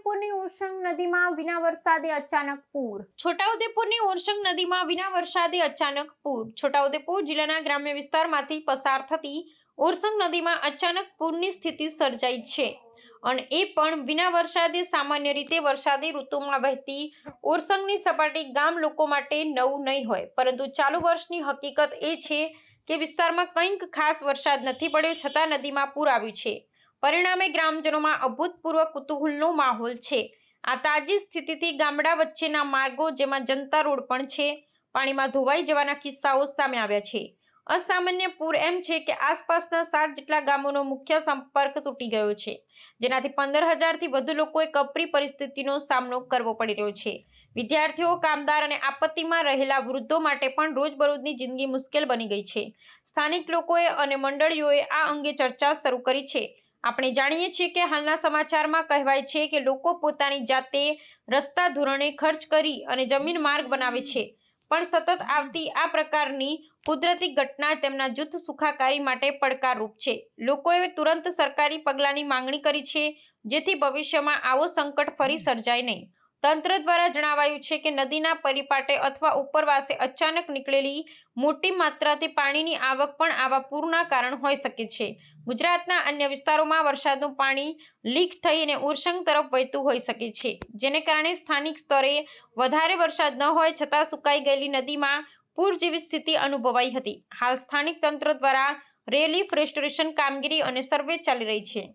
છોટાઉદેપુરની ઉરસંગ નદીમાં વિના વરસાદે અચાનક પૂર. છોટાઉદેપુરની ઓરસંગ નદીમાં વિના વરસાદે અચાનક પૂર. છોટાઉદેપુર જિલ્લાના ગ્રામ્ય વિસ્તારમાંથી પસાર થતી ઓરસંગ નદીમાં અચાનક પૂરની સ્થિતિ સર્જાઈ છે અને એ પણ વિના વરસાદે સામાન્ય રીતે વરસાદી ઋતુમાં વહેતી ઓરસંગની સપાટી ગામ લોકો માટે નવું નહીં હોય. પરંતુ ચાલુ વર્ષની હકીકત એ છે કે વિસ્તારમાં કંઈક ખાસ વરસાદ નથી પડ્યો છતાં નદીમાં પૂર આવ્યું છે. પરિણામે ગ્રામજનોમાં અભૂતપૂર્વ કુતૂહલનો માહોલ છે. આ તાજી સ્થિતિથી ગામડા વચ્ચેના માર્ગો, જેમાં જનતા રોડ પણ છે, પાણીમાં ધોવાઈ જવાના કિસ્સાઓ સામે આવ્યા છે. અસામાન્ય પૂર એમ છે કે આસપાસના સાત જેટલા ગામોનો મુખ્ય સંપર્ક તૂટી ગયો છે, જેનાથી પંદર હજારથી વધુ લોકોએ કપરી પરિસ્થિતિનો સામનો કરવો પડી રહ્યો છે. વિદ્યાર્થીઓ, કામદાર અને આપત્તિમાં રહેલા વૃદ્ધો માટે પણ રોજબરોજની જિંદગી મુશ્કેલ બની ગઈ છે. સ્થાનિક લોકોએ અને મંડળીઓએ આ અંગે ચર્ચા શરૂ કરી છે. આપણે જાણીએ છીએ કે હાલના સમાચારમાં કહેવાય છે કે લોકો પોતાની જાતે રસ્તા ધોરણે ખર્ચ કરી અને જમીન માર્ગ બનાવે છે. પણ સતત આવતી આ પ્રકારની કુદરતી ઘટના તેમના જૂથ સુખાકારી માટે પડકારરૂપ છે. લોકોએ તુરંત સરકારી પગલાંની માંગણી કરી છે, જેથી ભવિષ્યમાં આવો સંકટ ફરી સર્જાય નહીં. તંત્ર દ્વારા જણાવાયું છે કે નદીના પરિપાટે અથવા ઉપરવાસે અચાનક નીકળેલી મોટી માત્રાથી પાણીની આવક પણ આવા પૂરના કારણ હોઈ શકે છે. ગુજરાતના અન્ય વિસ્તારોમાં વરસાદનું પાણી લીક થઈને ઉરસંગ તરફ વહેતું હોઈ શકે છે, જેને કારણે સ્થાનિક સ્તરે વધારે વરસાદ ન હોય છતાં સુકાઈ ગયેલી નદીમાં પૂર જેવી સ્થિતિ અનુભવાઈ હતી. હાલ સ્થાનિક તંત્ર દ્વારા રેલીફ રેસ્ટોરેશન કામગીરી અને સર્વે ચાલી રહી છે.